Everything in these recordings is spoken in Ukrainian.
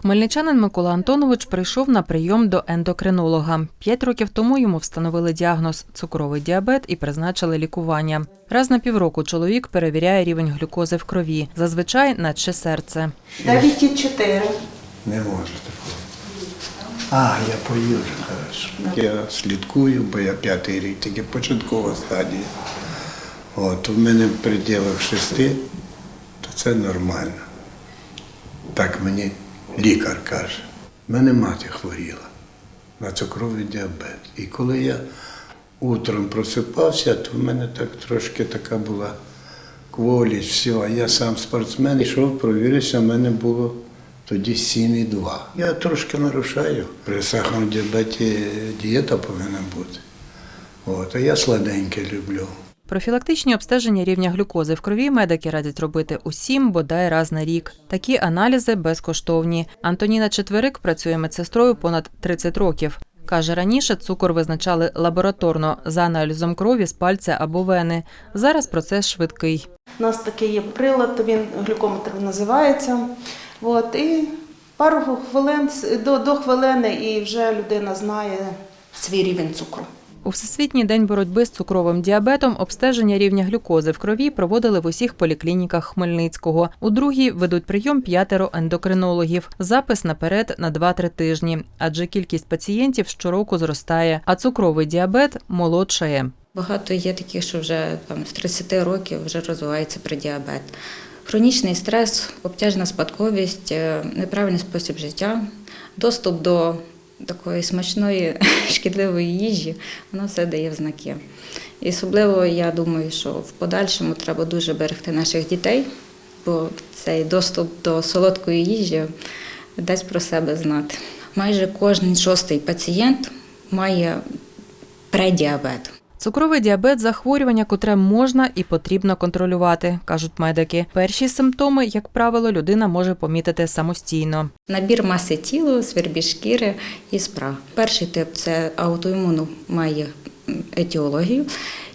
Хмельничанин Микола Антонович прийшов на прийом до ендокринолога. П'ять років тому йому встановили діагноз цукровий діабет і призначили лікування. Раз на півроку чоловік перевіряє рівень глюкози в крові, зазвичай наче серце. 9,4. Не можу такого. А, я поїв вже хорошо. Я слідкую, бо я п'ятий рік, тільки початкова стадія. От, у мене в пределах шести, то це нормально. Так мені лікар каже. У мене мати хворіла на цукровий діабет. І коли я утром просипався, то в мене так трошки така була кволість, все. А я сам спортсмен, йшов, провірився, в мене було тоді 7,2. Я трошки нарушаю. При сахарному діабеті дієта повинна бути. От, а я сладеньке люблю. Профілактичні обстеження рівня глюкози в крові медики радять робити усім бодай раз на рік. Такі аналізи безкоштовні. Антоніна Четверик працює медсестрою понад 30 років. Каже, раніше цукор визначали лабораторно за аналізом крові з пальця або вени. Зараз процес швидкий. У нас такий є прилад, він глюкометр називається. От, і пару хвилин до, до хвилини, і вже людина знає свій рівень цукру. У Всесвітній день боротьби з цукровим діабетом обстеження рівня глюкози в крові проводили в усіх поліклініках Хмельницького. У другій ведуть прийом п'ятеро ендокринологів. Запис наперед на 2-3 тижні, адже кількість пацієнтів щороку зростає, а цукровий діабет молодшає. Багато є таких, що вже там з 30 років вже розвивається преддіабет. Хронічний стрес, обтяжена спадковість, е, неправильний спосіб життя, доступ до такої смачної шкідливої їжі, воно все дає в знаки. І особливо я думаю, що в подальшому треба дуже берегти наших дітей, бо цей доступ до солодкої їжі дасть про себе знати. Майже кожен шостий пацієнт має преддіабет. Цукровий діабет захворювання, котре можна і потрібно контролювати, кажуть медики. Перші симптоми, як правило, людина може помітити самостійно. Набір маси тіла, свербі шкіри і спраг. Перший тип це аутоімуну має етіологію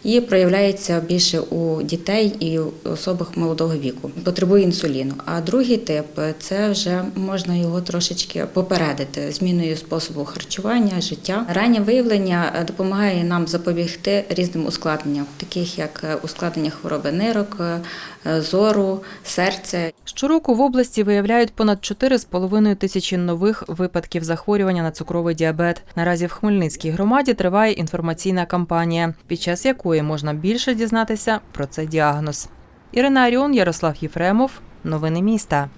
і проявляється більше у дітей і особах молодого віку. Потребує інсуліну. А другий тип це вже можна його трошечки попередити зміною способу харчування, життя. Раннє виявлення допомагає нам запобігти різним ускладненням, таких як ускладнення хвороби нирок, зору, серця. Щороку в області виявляють понад 4,5 тисячі нових випадків захворювання на цукровий діабет. Наразі в Хмельницькій громаді триває інформаційна кампанія, під час якої можна більше дізнатися про цей діагноз. Ірина Аріон, Ярослав Єфремов. Новини міста.